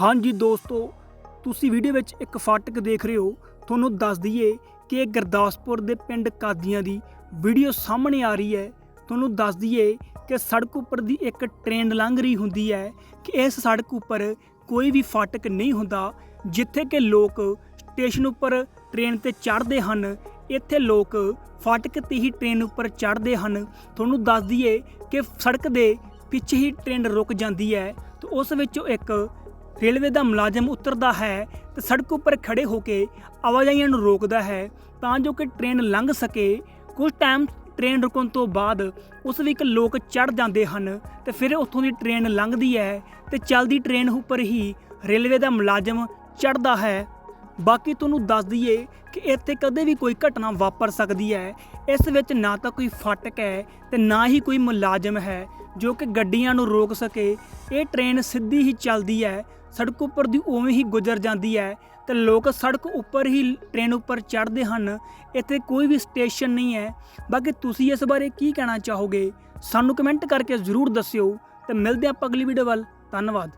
ਹਾਂਜੀ ਦੋਸਤੋ, ਤੁਸੀਂ ਵੀਡੀਓ ਵਿੱਚ ਇੱਕ ਫਾਟਕ ਦੇਖ ਰਹੇ ਹੋ। ਤੁਹਾਨੂੰ ਦੱਸ ਦਈਏ ਕਿ ਗੁਰਦਾਸਪੁਰ ਦੇ ਪਿੰਡ ਕਾਦੀਆਂ ਦੀ ਵੀਡੀਓ ਸਾਹਮਣੇ ਆ ਰਹੀ ਹੈ। ਤੁਹਾਨੂੰ ਦੱਸ ਦਈਏ ਕਿ ਸੜਕ ਉੱਪਰ ਦੀ ਇੱਕ ਟ੍ਰੇਨ ਲੰਘ ਰਹੀ ਹੁੰਦੀ ਹੈ ਕਿ ਇਸ ਸੜਕ ਉੱਪਰ ਕੋਈ ਵੀ ਫਾਟਕ ਨਹੀਂ ਹੁੰਦਾ, ਜਿੱਥੇ ਕਿ ਲੋਕ ਸਟੇਸ਼ਨ ਉੱਪਰ ਟ੍ਰੇਨ ਤੇ ਚੜ੍ਹਦੇ ਹਨ। ਇੱਥੇ ਲੋਕ ਫਾਟਕ ਤੇ ਹੀ ਟ੍ਰੇਨ ਉੱਪਰ ਚੜ੍ਹਦੇ ਹਨ। ਤੁਹਾਨੂੰ ਦੱਸ ਦਈਏ ਕਿ ਸੜਕ ਦੇ ਪਿੱਛੇ ਹੀ ਟ੍ਰੇਨ ਰੁਕ ਜਾਂਦੀ ਹੈ। ਤੇ ਉਸ ਵਿੱਚੋਂ ਇੱਕ ਰੇਲਵੇ ਦਾ ਮੁਲਾਜ਼ਮ ਉਤਰਦਾ ਹੈ ਤੇ ਸੜਕ ਉੱਪਰ ਖੜੇ ਹੋ ਕੇ ਆਵਾਜਾਈਆਂ ਨੂੰ ਰੋਕਦਾ ਹੈ ਤਾਂ ਜੋ ਕਿ ਟ੍ਰੇਨ ਲੰਘ ਸਕੇ। ਕੁਝ ਟਾਈਮ ਟ੍ਰੇਨ ਰੁਕਣ ਤੋਂ ਬਾਅਦ ਉਸ ਵਿੱਚ ਲੋਕ ਚੜ ਜਾਂਦੇ ਹਨ ਤੇ ਫਿਰ ਉੱਥੋਂ ਦੀ ਟ੍ਰੇਨ ਲੰਘਦੀ ਹੈ ਤੇ ਚੱਲਦੀ ਟ੍ਰੇਨ ਉੱਪਰ ਹੀ ਰੇਲਵੇ ਦਾ ਮੁਲਾਜ਼ਮ ਚੜਦਾ ਹੈ। ਬਾਕੀ ਤੁਹਾਨੂੰ ਦੱਸ ਦਈਏ ਕਿ ਇੱਥੇ ਕਦੇ ਵੀ ਕੋਈ ਘਟਨਾ ਵਾਪਰ ਸਕਦੀ ਹੈ। ਇਸ ਵਿੱਚ ਨਾ ਤਾਂ ਕੋਈ ਫਾਟਕ ਹੈ ਤੇ ਨਾ ਹੀ ਕੋਈ ਮੁਲਾਜ਼ਮ ਹੈ ਜੋ ਕਿ ਗੱਡੀਆਂ ਨੂੰ ਰੋਕ ਸਕੇ। ਇਹ ਟ੍ਰੇਨ ਸਿੱਧੀ ਹੀ ਚੱਲਦੀ ਹੈ, ਸੜਕ ਉੱਪਰ ਦੀ ਉਵੇਂ ਹੀ ਗੁਜ਼ਰ ਜਾਂਦੀ ਹੈ ਤੇ ਲੋਕ ਸੜਕ ਉੱਪਰ ਹੀ ਟ੍ਰੇਨ ਉੱਪਰ ਚੜ੍ਹਦੇ ਹਨ। ਇੱਥੇ ਕੋਈ ਵੀ ਸਟੇਸ਼ਨ ਨਹੀਂ ਹੈ। ਬਾਕੀ ਤੁਸੀਂ ਇਸ ਬਾਰੇ ਕੀ ਕਹਿਣਾ ਚਾਹੋਗੇ? ਸਾਨੂੰ ਕਮੈਂਟ ਕਰਕੇ ਜ਼ਰੂਰ ਦੱਸਿਓ ਤੇ ਮਿਲਦੇ ਆਪਾਂ ਅਗਲੀ ਵੀਡੀਓ ਵੱਲ। ਧੰਨਵਾਦ।